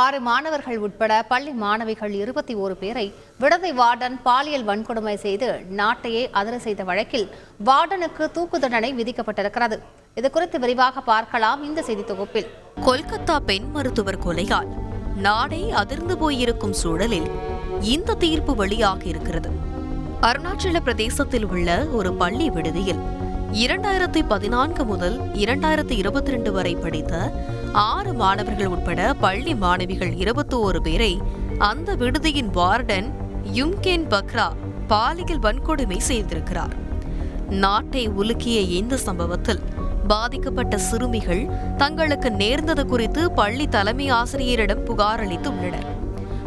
ஆறு மாணவர்கள் உட்பட பள்ளி மாணவிகள் இருபத்தி ஓரு பேரை விடுதி வார்டன் பாலியல் வன்கொடுமை செய்து நாட்டையே அதிர செய்த வழக்கில் வார்டனுக்கு தூக்கு தண்டனை விதிக்கப்பட்டிருக்கிறது. இது குறித்து விரிவாக பார்க்கலாம் இந்த செய்தி தொகுப்பில். கொல்கத்தா பெண் மருத்துவர் கொலையால் நாடே அதிர்ந்து போயிருக்கும் சூழலில் இந்த தீர்ப்பு வெளியாக இருக்கிறது அருணாச்சல பிரதேசத்தில் உள்ள ஒரு பள்ளி விடுதியில் இரண்டாயிரத்தி பதினான்கு முதல் இரண்டாயிரத்தி இருபத்தி ரெண்டு வரை படித்த ஆறு மாணவர்கள் உட்பட பள்ளி மாணவிகள் இருபத்தி ஓரு பேரை அந்த விடுதியின் வார்டன் யும்கேன் பக்ரா பாலியல் வன்கொடுமை செய்திருக்கிறார். நாட்டை உலுக்கிய இந்த சம்பவத்தில் பாதிக்கப்பட்ட சிறுமிகள் தங்களுக்கு நேர்ந்தது குறித்து பள்ளி தலைமை ஆசிரியரிடம் புகார் அளித்து உள்ளனர்.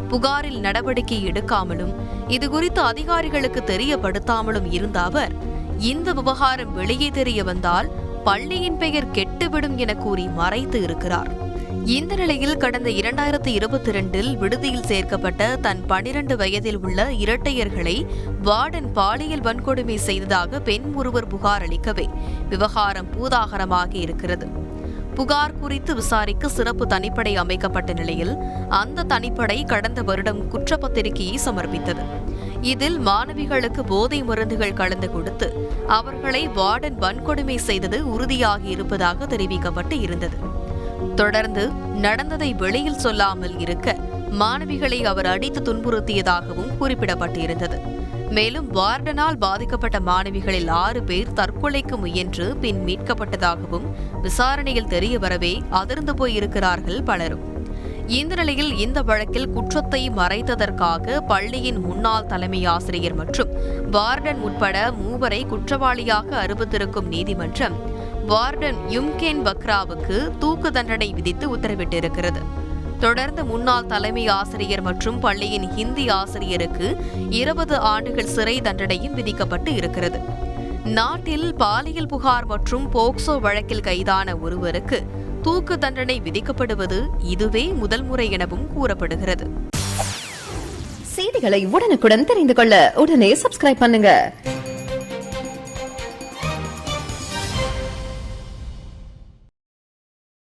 புகாரில் நடவடிக்கை எடுக்காமலும் இதுகுறித்து அதிகாரிகளுக்கு தெரியப்படுத்தாமலும் இருந்த அவர் இந்த விவகாரம் வெளியே தெரிய வந்தால் பள்ளியின் பெயர் கெட்டுவிடும் என கூறி மறைத்து இருக்கிறார். இந்த நிலையில் கடந்த இரண்டாயிரத்தி இருபத்தி இரண்டில் விடுதியில் சேர்க்கப்பட்ட தன் பனிரண்டு வயதில் உள்ள இரட்டையர்களை வார்டன் பாலியல் வன்கொடுமை செய்ததாக பெண் ஒருவர் புகார் அளிக்கவே விவகாரம் பூதாகரமாகி இருக்கிறது. புகார் குறித்து விசாரிக்க சிறப்பு தனிப்படை அமைக்கப்பட்ட நிலையில் அந்த தனிப்படை கடந்த வருடம் குற்றப்பத்திரிகையை சமர்ப்பித்தது. இதில் மாணவிகளுக்கு போதை மருந்துகள் கலந்து கொடுத்து அவர்களை வார்டன் வன்கொடுமை செய்தது உறுதியாகி இருப்பதாக தெரிவிக்கப்பட்டு இருந்தது. தொடர்ந்து நடந்ததை வெளியில் சொல்லாமல் இருக்க மாணவிகளை அவர் அடித்து துன்புறுத்தியதாகவும் குறிப்பிடப்பட்டிருந்தது. மேலும் வார்டனால் பாதிக்கப்பட்ட மாணவிகளில் ஆறு பேர் தற்கொலைக்கு முயன்று பின் மீட்கப்பட்டதாகவும் விசாரணையில் தெரியவரவே அதிர்ந்து போயிருக்கிறார்கள் பலரும். இந்த நிலையில் இந்த வழக்கில் குற்றத்தை மறைத்ததற்காக பள்ளியின் முன்னாள் தலைமை ஆசிரியர் மற்றும் வார்டன் உட்பட மூவரை குற்றவாளியாக அறிவித்திருக்கும் நீதிமன்றம் வார்டன் யும்கேன் பக்ராவுக்கு தூக்கு தண்டனை விதித்து உத்தரவிட்டிருக்கிறது. தொடர்ந்து முன்னாள் தலைமை ஆசிரியர் மற்றும் பள்ளியின் ஹிந்தி ஆசிரியருக்கு இருபது ஆண்டுகள் சிறை தண்டனையும் விதிக்கப்பட்டு இருக்கிறது. நாட்டில் பாலியல் புகார் மற்றும் போக்சோ வழக்கில் கைதான ஒருவருக்கு தூக்கு தண்டனை விதிக்கப்படுவது இதுவே முதல் முறை எனவும் கூறப்படுகிறது. செய்திகளை உடனுக்குடன் தெரிந்து கொள்ள உடனே சப்ஸ்கிரைப் பண்ணுங்க.